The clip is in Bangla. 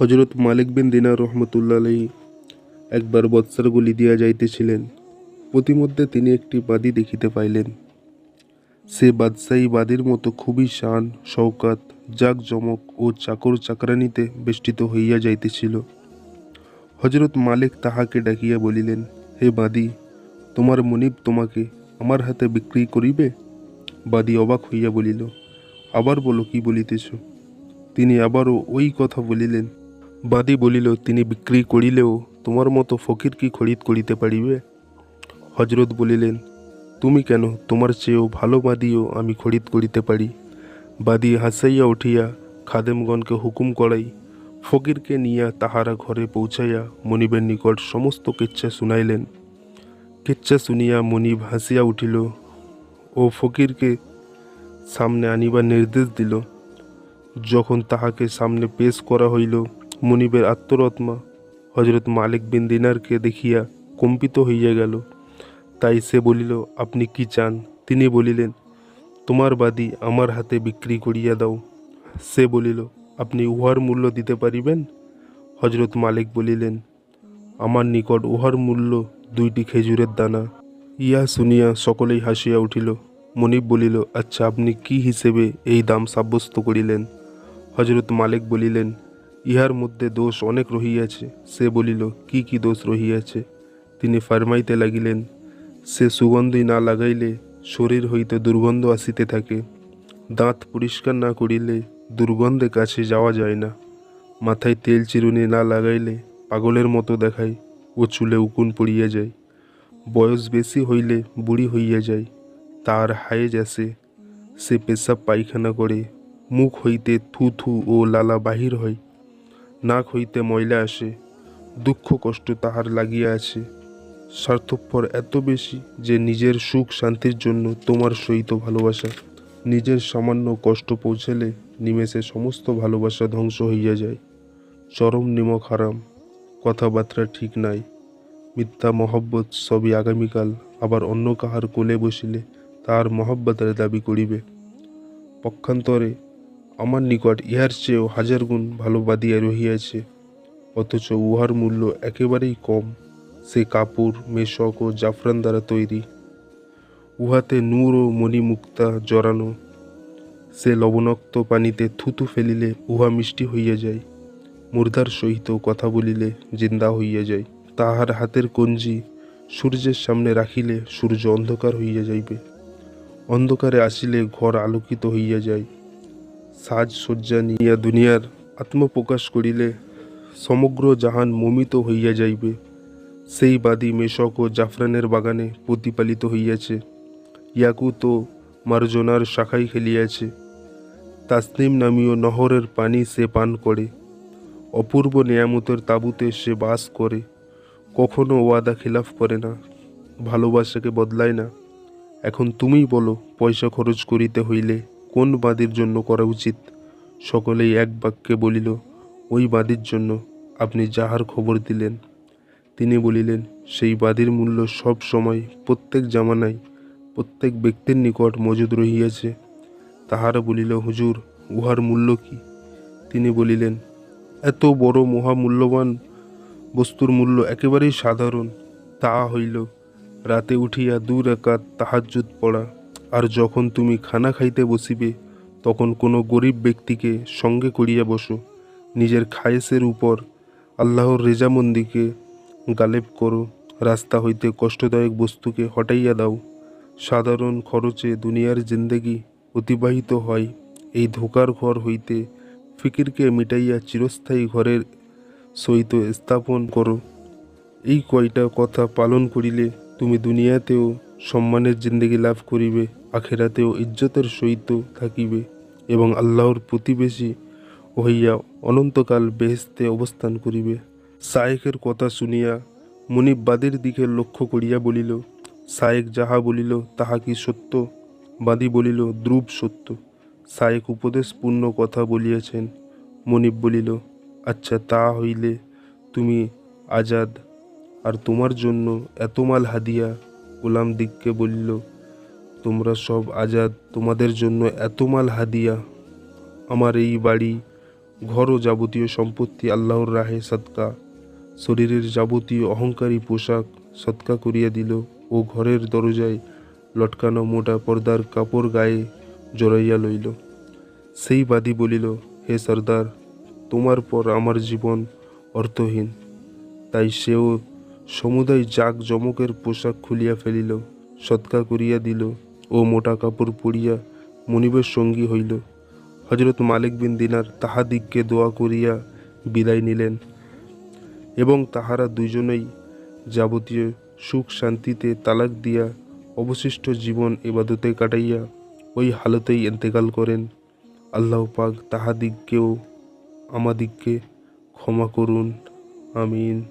হজরত মালিক বিন দিনার রহমতুল্লাহ একবার বৎসার গুলি দিয়া যাইতেছিলেন। প্রতিমধ্যে তিনি একটি বাদী দেখিতে পাইলেন। সে বাদশাহী বাদীর মতো খুবই শান, শওকাত, জাঁকজমক ও চাকর চাকরানিতে বেষ্টিত হইয়া যাইতেছিল। হজরত মালিক তাহাকে ডাকিয়া বলিলেন, হে বাদী, তোমার মনিব তোমাকে আমার হাতে বিক্রি করিবে? বাদী অবাক হইয়া বলিল, আবার বলো কি বলিতেছ? তিনি আবারও ওই কথা বলিলেন বাদী বলিল, তিনি বিক্রি করিলেও তোমার মতো ফকির কি খরিদ করিতে পারিবে? হজরত বলিলেন, তুমি কেন? তোমার চেয়েও ভালো বাদিও আমি খরিদ করিতে পারি। বাদী হাসাইয়া উঠিয়া খাদেমগণকে হুকুম করাই, ফকিরকে নিয়া তাহারা ঘরে পৌঁছাইয়া মনিবের নিকট সমস্ত কিচ্ছা শুনাইলেন। কিচ্ছা শুনিয়া মনিব হাসিয়া উঠিল, ও ফকিরকে সামনে আনিবার নির্দেশ দিল। যখন তাহাকে সামনে পেশ করা হইল মনিবের আত্মরত্মা হজরত মালিক বিন দিনারকে দেখিয়া কম্পিত হইয়া গেল। তাই সে বলিল, আপনি কি চান? তিনি বলিলেন, তোমার বাদী আমার হাতে বিক্রি করিয়া দাও। সে বলিল, আপনি উহার মূল্য দিতে পারিবেন? হজরত মালিক বলিলেন, আমার নিকট উহার মূল্য দুইটি খেজুরের দানা। ইয়া শুনিয়া সকলেই হাসিয়া উঠিল। মনিব বলিল আচ্ছা আপনি কি হিসেবে এই দাম সাব্যস্ত করিলেন? হজরত মালিক বলিলেন ইহার মধ্যে দোষ অনেক রহিয়াছে। সে বলিল, কি কি দোষ রহিয়াছে? তিনি ফারমাইতে লাগিলেন, সে সুগন্ধি না লাগাইলে শরীর হইতে দুর্গন্ধ আসিতে থাকে। দাঁত পরিষ্কার না করিলে দুর্গন্ধে কাছে যাওয়া যায় না। মাথায় তেল চিরুনি না লাগাইলে পাগলের মতো দেখায় ও চুলে উকুন পড়িয়া যায়। বয়স বেশি হইলে বুড়ি হইয়া যায়। তার হায়েজ আসে সে পেশাব পায়খানা করে। মুখ হইতে থু থু ও লালা বাহির হয়। নাক হইতে ময়লা আসে, দুঃখ কষ্ট তাহার লাগিয়া আছে। স্বার্থপর এত বেশি যে নিজের সুখ শান্তির জন্য তোমার সহিত ভালোবাসা, নিজের সামান্য কষ্ট পৌঁছালে নিমেষে সমস্ত ভালোবাসা ধ্বংস হইয়া যায়। চরম নিমক হারাম, কথাবার্তা ঠিক নাই, মিথ্যা মহব্বত সবই আগামীকাল আবার অন্য কাহার কোলে বসিলে তার মহব্বতের দাবি করিবে। পক্ষান্তরে আমার নিকট ইহার চেয়েও হাজার গুণ ভালো বাদিয়া রহিয়াছে, অথচ উহার মূল্য একেবারেই কম। সে কাপড় মেশক ও জাফরান দ্বারা তৈরি। উহাতে নূর ও মণিমুক্তা জড়ানো। সে লবণাক্ত পানিতে থুতু ফেলিলে উহা মিষ্টি হইয়া যায়। মুর্দার সহিত কথা বলিলে জিন্দা হইয়া যায়। তাহার হাতের কঞ্জি সূর্যের সামনে রাখিলে সূর্য অন্ধকার হইয়া যাইবে। অন্ধকারে আসিলে ঘর আলোকিত হইয়া যায়। সাজসজ্জা নিয়া দুনিয়ার আত্মপ্রকাশ করিলে সমগ্র জাহান মমিত হইয়া যাইবে। সেই বাদী মেশক ও জাফরানের বাগানে প্রতিপালিত হইয়াছে। ইয়াকুত ও মার্জনার শাখাই খেলিয়াছে। তাসনিম নামীয় নহরের পানি সে পান করে। অপূর্ব নিয়ামতের তাঁবুতে সে বাস করে। কখনো ওয়াদা খিলাফ করে না, ভালোবাসাকে বদলায় না। এখন তুমিই বলো, পয়সা খরচ করিতে হইলে কোন বাদির জন্য করা উচিত? সকলেই এক বাক্যে বলিল, ওই বাদির জন্য আপনি যাহার খবর দিলেন, তিনি বলিলেন, সেই বাদির মূল্য সব সময় প্রত্যেক জামানায়, প্রত্যেক ব্যক্তির নিকট মজুদ রহিয়াছে। তাহারা বলিল, হুজুর, উহার মূল্য কি? তিনি বলিলেন, এত বড় মহামূল্যবান বস্তুর মূল্য একেবারেই সাধারণ। তাহা হইল, রাতে উঠিয়া দু রেখাত তাহাজ্জুদ পড়া আর যখন তুমি খানা খাইতে বসিবে, তখন কোনো গরিব ব্যক্তিকে সঙ্গে করিয়া বসো। নিজের খায়েসের উপর আল্লাহর রেজামন্দিকে গালেব করো। রাস্তা হইতে কষ্টদায়ক বস্তুকে হটাইয়া দাও। সাধারণ খরচে দুনিয়ার জিন্দেগি অতিবাহিত হয়। এই ধোকার ঘর হইতে ফিকিরকে মিটাইয়া চিরস্থায়ী ঘরের সহিত স্থাপন করো। এই কয়টা কথা পালন করিলে তুমি দুনিয়াতেও সম্মানের জিন্দেগি লাভ করিবে, আখেরাতেও ইজ্জতের সহিত থাকিবে এবং আল্লাহর প্রতিবেশী হইয়া অনন্তকাল বেহেস্তে অবস্থান করিবে। সায়েকের কথা শুনিয়া মুনিব বাদের দিকে লক্ষ্য করিয়া বলিল সায়েক যাহা বলিল, তাহা কি সত্য? বাদী বলিল দ্রুব সত্য। সায়েক উপদেশপূর্ণ কথা বলিয়াছেন। মনিব বলিল আচ্ছা তা হইলে তুমি আজাদ, আর তোমার জন্য এত মাল হাদিয়া গোলাম দিককে বলিল, তোমরা সব আজাদ, তোমাদের জন্য এত মাল হাদিয়া। আমার এই বাড়ি ঘর ও যাবতীয় সম্পত্তি আল্লাহর রাহে সৎকা শরীরের যাবতীয় অহংকারী পোশাক সৎকা করিয়া দিল। ও ঘরের দরজায় লটকানো মোটা পর্দার কাপড় গায়ে জড়াইয়া লইল। সেই বাদী বলিল, হে সর্দার, তোমার পর আমার জীবন অর্থহীন। তাই সেও সমুদায় জাক জমকের পোশাক খুলিয়া ফেলিল সৎকা করিয়া দিল ও মোটা কাপড় পরিয়া মনিবের সঙ্গী হইল। হজরত মালিক বিন দিনার তাহাদিগকে দোয়া করিয়া বিদায় নিলেন এবং তাহারা দুইজনেই যাবতীয় সুখ শান্তিতে তালাক দিয়া অবশিষ্ট জীবন এবাদতে কাটাইয়া ওই হালতেই এন্তেকাল করেন। আল্লাহ পাক তাহাদিগকেও আমাদিগকে ক্ষমা করুন। আমিন।